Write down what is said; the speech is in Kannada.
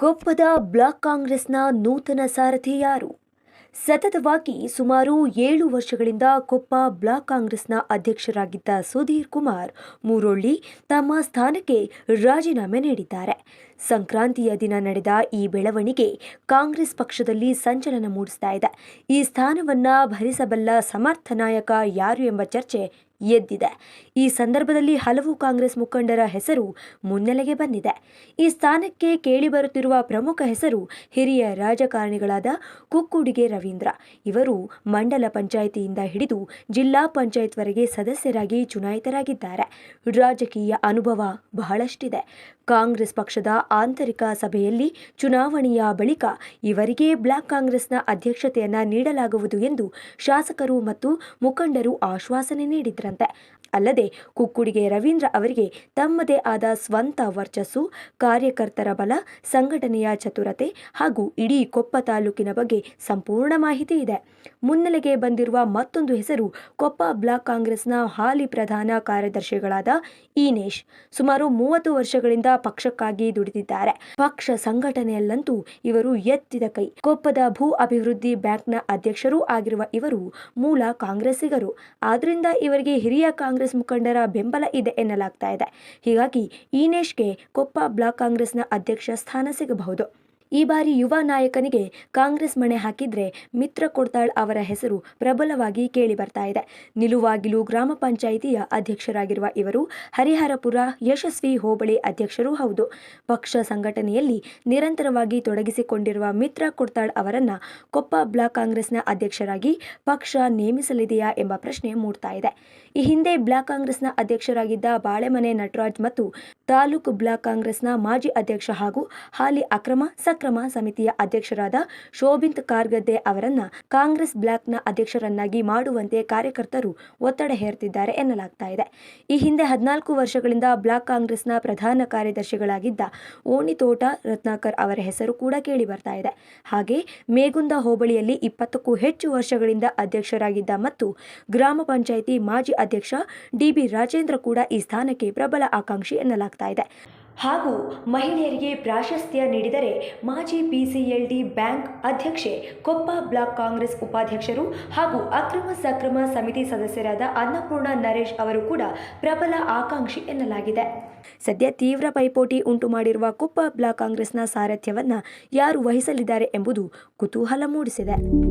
ಕೊಪ್ಪದ ಬ್ಲಾಕ್ ಕಾಂಗ್ರೆಸ್ನ ನೂತನ ಸಾರಥಿ ಯಾರು? ಸತತವಾಗಿ ಸುಮಾರು ಏಳು ವರ್ಷಗಳಿಂದ ಕೊಪ್ಪ ಬ್ಲಾಕ್ ಕಾಂಗ್ರೆಸ್ನ ಅಧ್ಯಕ್ಷರಾಗಿದ್ದ ಸುಧೀರ್ ಕುಮಾರ್ ಮೂರೊಳ್ಳಿ ತಮ್ಮ ಸ್ಥಾನಕ್ಕೆ ರಾಜೀನಾಮೆ ನೀಡಿದ್ದಾರೆ. ಸಂಕ್ರಾಂತಿಯ ದಿನ ನಡೆದ ಈ ಬೆಳವಣಿಗೆ ಕಾಂಗ್ರೆಸ್ ಪಕ್ಷದಲ್ಲಿ ಸಂಚಲನ ಮೂಡಿಸ್ತಾ ಇದೆ. ಈ ಸ್ಥಾನವನ್ನು ಭರಿಸಬಲ್ಲ ಸಮರ್ಥ ನಾಯಕ ಯಾರು ಎಂಬ ಚರ್ಚೆ ಎದ್ದಿದೆ. ಈ ಸಂದರ್ಭದಲ್ಲಿ ಹಲವು ಕಾಂಗ್ರೆಸ್ ಮುಖಂಡರ ಹೆಸರು ಮುನ್ನೆಲೆಗೆ ಬಂದಿದೆ. ಈ ಸ್ಥಾನಕ್ಕೆ ಕೇಳಿಬರುತ್ತಿರುವ ಪ್ರಮುಖ ಹೆಸರು ಹಿರಿಯ ರಾಜಕಾರಣಿಗಳಾದ ಕುಕ್ಕುಡಿಗೆ ರವೀಂದ್ರ. ಇವರು ಮಂಡಲ ಪಂಚಾಯಿತಿಯಿಂದ ಹಿಡಿದು ಜಿಲ್ಲಾ ಪಂಚಾಯತ್ವರೆಗೆ ಸದಸ್ಯರಾಗಿ ಚುನಾಯಿತರಾಗಿದ್ದಾರೆ. ರಾಜಕೀಯ ಅನುಭವ ಬಹಳಷ್ಟಿದೆ. ಕಾಂಗ್ರೆಸ್ ಪಕ್ಷದ ಆಂತರಿಕ ಸಭೆಯಲ್ಲಿ ಚುನಾವಣೆಯ ಬಳಿಕ ಇವರಿಗೆ ಬ್ಲಾಕ್ ಕಾಂಗ್ರೆಸ್ನ ಅಧ್ಯಕ್ಷತೆಯನ್ನ ನೀಡಲಾಗುವುದು ಎಂದು ಶಾಸಕರು ಮತ್ತು ಮುಖಂಡರು ಆಶ್ವಾಸನೆ ನೀಡಿದ್ರಂತೆ ಅಲ್ಲದೆ ಕುಕ್ಕುಡಿಗೆ ರವೀಂದ್ರ ಅವರಿಗೆ ತಮ್ಮದೇ ಆದ ಸ್ವಂತ ವರ್ಚಸ್ಸು, ಕಾರ್ಯಕರ್ತರ ಬಲ, ಸಂಘಟನೆಯ ಚತುರತೆ ಹಾಗೂ ಇಡೀ ಕೊಪ್ಪ ತಾಲೂಕಿನ ಬಗ್ಗೆ ಸಂಪೂರ್ಣ ಮಾಹಿತಿ ಇದೆ. ಮುನ್ನೆಲೆಗೆ ಬಂದಿರುವ ಮತ್ತೊಂದು ಹೆಸರು ಕೊಪ್ಪ ಬ್ಲಾಕ್ ಕಾಂಗ್ರೆಸ್ನ ಹಾಲಿ ಪ್ರಧಾನ ಕಾರ್ಯದರ್ಶಿಗಳಾದ ಈನೇಶ್. ಸುಮಾರು ಮೂವತ್ತು ವರ್ಷಗಳಿಂದ ಪಕ್ಷಕ್ಕಾಗಿ ದುಡಿದಿದ್ದಾರೆ. ಪಕ್ಷ ಸಂಘಟನೆಯಲ್ಲಂತೂ ಇವರು ಎತ್ತಿದ ಕೈ. ಕೊಪ್ಪದ ಭೂ ಅಭಿವೃದ್ಧಿ ಬ್ಯಾಂಕ್ನ ಅಧ್ಯಕ್ಷರೂ ಆಗಿರುವ ಇವರು ಮೂಲ ಕಾಂಗ್ರೆಸ್ಸಿಗರು. ಆದ್ರಿಂದ ಇವರಿಗೆ ಹಿರಿಯ ಕಾಂಗ್ರೆಸ್ ಮುಖಂಡರ ಬೆಂಬಲ ಇದೆ ಎನ್ನಲಾಗ್ತಾ ಇದೆ. ಹೀಗಾಗಿ ಈನೇಶ್ಗೆ ಕೊಪ್ಪ ಬ್ಲಾಕ್ ಕಾಂಗ್ರೆಸ್ನ ಅಧ್ಯಕ್ಷ ಸ್ಥಾನ ಸಿಗಬಹುದು. ಈ ಬಾರಿ ಯುವ ನಾಯಕನಿಗೆ ಕಾಂಗ್ರೆಸ್ ಮಣೆ ಹಾಕಿದ್ರೆ ಮಿತ್ರ ಕೊಡ್ತಾಳ್ ಅವರ ಹೆಸರು ಪ್ರಬಲವಾಗಿ ಕೇಳಿ ಬರ್ತಾ ಇದೆ ನಿಲುವಾಗಿಲು ಗ್ರಾಮ ಪಂಚಾಯಿತಿಯ ಅಧ್ಯಕ್ಷರಾಗಿರುವ ಇವರು ಹರಿಹರಪುರ ಯಶಸ್ವಿ ಹೋಬಳಿ ಅಧ್ಯಕ್ಷರೂ ಹೌದು. ಪಕ್ಷ ಸಂಘಟನೆಯಲ್ಲಿ ನಿರಂತರವಾಗಿ ತೊಡಗಿಸಿಕೊಂಡಿರುವ ಮಿತ್ರ ಕೊಡ್ತಾಳ್ ಅವರನ್ನ ಕೊಪ್ಪ ಬ್ಲಾಕ್ ಕಾಂಗ್ರೆಸ್ನ ಅಧ್ಯಕ್ಷರಾಗಿ ಪಕ್ಷ ನೇಮಿಸಲಿದೆಯಾ ಎಂಬ ಪ್ರಶ್ನೆ ಮೂಡ್ತಾ ಇದೆ. ಈ ಹಿಂದೆ ಬ್ಲಾಕ್ ಕಾಂಗ್ರೆಸ್ನ ಅಧ್ಯಕ್ಷರಾಗಿದ್ದ ಬಾಳೆಮನೆ ನಟರಾಜ್ ಮತ್ತು ತಾಲೂಕು ಬ್ಲಾಕ್ ಕಾಂಗ್ರೆಸ್ನ ಮಾಜಿ ಅಧ್ಯಕ್ಷ ಹಾಗೂ ಹಾಲಿ ಅಕ್ರಮ ಸಕ್ರಮ ಸಮಿತಿಯ ಅಧ್ಯಕ್ಷರಾದ ಶೋಭಿಂತ್ ಕಾರ್ಗದ್ದೆ ಅವರನ್ನ ಕಾಂಗ್ರೆಸ್ ಬ್ಲಾಕ್ನ ಅಧ್ಯಕ್ಷರನ್ನಾಗಿ ಮಾಡುವಂತೆ ಕಾರ್ಯಕರ್ತರು ಒತ್ತಡ ಹೇರ್ತಿದ್ದಾರೆ ಎನ್ನಲಾಗ್ತಾ ಇದೆ. ಈ ಹಿಂದೆ ಹದಿನಾಲ್ಕು ವರ್ಷಗಳಿಂದ ಬ್ಲಾಕ್ ಕಾಂಗ್ರೆಸ್ನ ಪ್ರಧಾನ ಕಾರ್ಯದರ್ಶಿಗಳಾಗಿದ್ದ ಓಣಿತೋಟ ರತ್ನಾಕರ್ ಅವರ ಹೆಸರು ಕೂಡ ಕೇಳಿ ಬರ್ತಾ ಇದೆ. ಹಾಗೆ ಮೇಗುಂದ ಹೋಬಳಿಯಲ್ಲಿ ಇಪ್ಪತ್ತಕ್ಕೂ ಹೆಚ್ಚು ವರ್ಷಗಳಿಂದ ಅಧ್ಯಕ್ಷರಾಗಿದ್ದ ಮತ್ತು ಗ್ರಾಮ ಪಂಚಾಯಿತಿ ಮಾಜಿ ಅಧ್ಯಕ್ಷ ಡಿಬಿ ರಾಜೇಂದ್ರ ಕೂಡ ಈ ಸ್ಥಾನಕ್ಕೆ ಪ್ರಬಲ ಆಕಾಂಕ್ಷಿ ಎನ್ನಲಾಗ್ತಾ ಇದೆ. ಹಾಗೂ ಮಹಿಳೆಯರಿಗೆ ಪ್ರಾಶಸ್ತ್ಯ ನೀಡಿದರೆ ಮಾಜಿ ಪಿಸಿಎಲ್ಡಿ ಬ್ಯಾಂಕ್ ಅಧ್ಯಕ್ಷೆ ಕೊಪ್ಪ ಬ್ಲಾಕ್ ಕಾಂಗ್ರೆಸ್ ಉಪಾಧ್ಯಕ್ಷರು ಹಾಗೂ ಅಕ್ರಮ ಸಕ್ರಮ ಸಮಿತಿ ಸದಸ್ಯರಾದ ಅನ್ನಪೂರ್ಣ ನರೇಶ್ ಅವರು ಕೂಡ ಪ್ರಬಲ ಆಕಾಂಕ್ಷಿ ಎನ್ನಲಾಗಿದೆ. ಸದ್ಯ ತೀವ್ರ ಪೈಪೋಟಿ ಉಂಟು ಮಾಡಿರುವ ಕೊಪ್ಪ ಬ್ಲಾಕ್ ಕಾಂಗ್ರೆಸ್ನ ಸಾರಥ್ಯವನ್ನು ಯಾರು ವಹಿಸಲಿದ್ದಾರೆ ಎಂಬುದು ಕುತೂಹಲ ಮೂಡಿಸಿದೆ.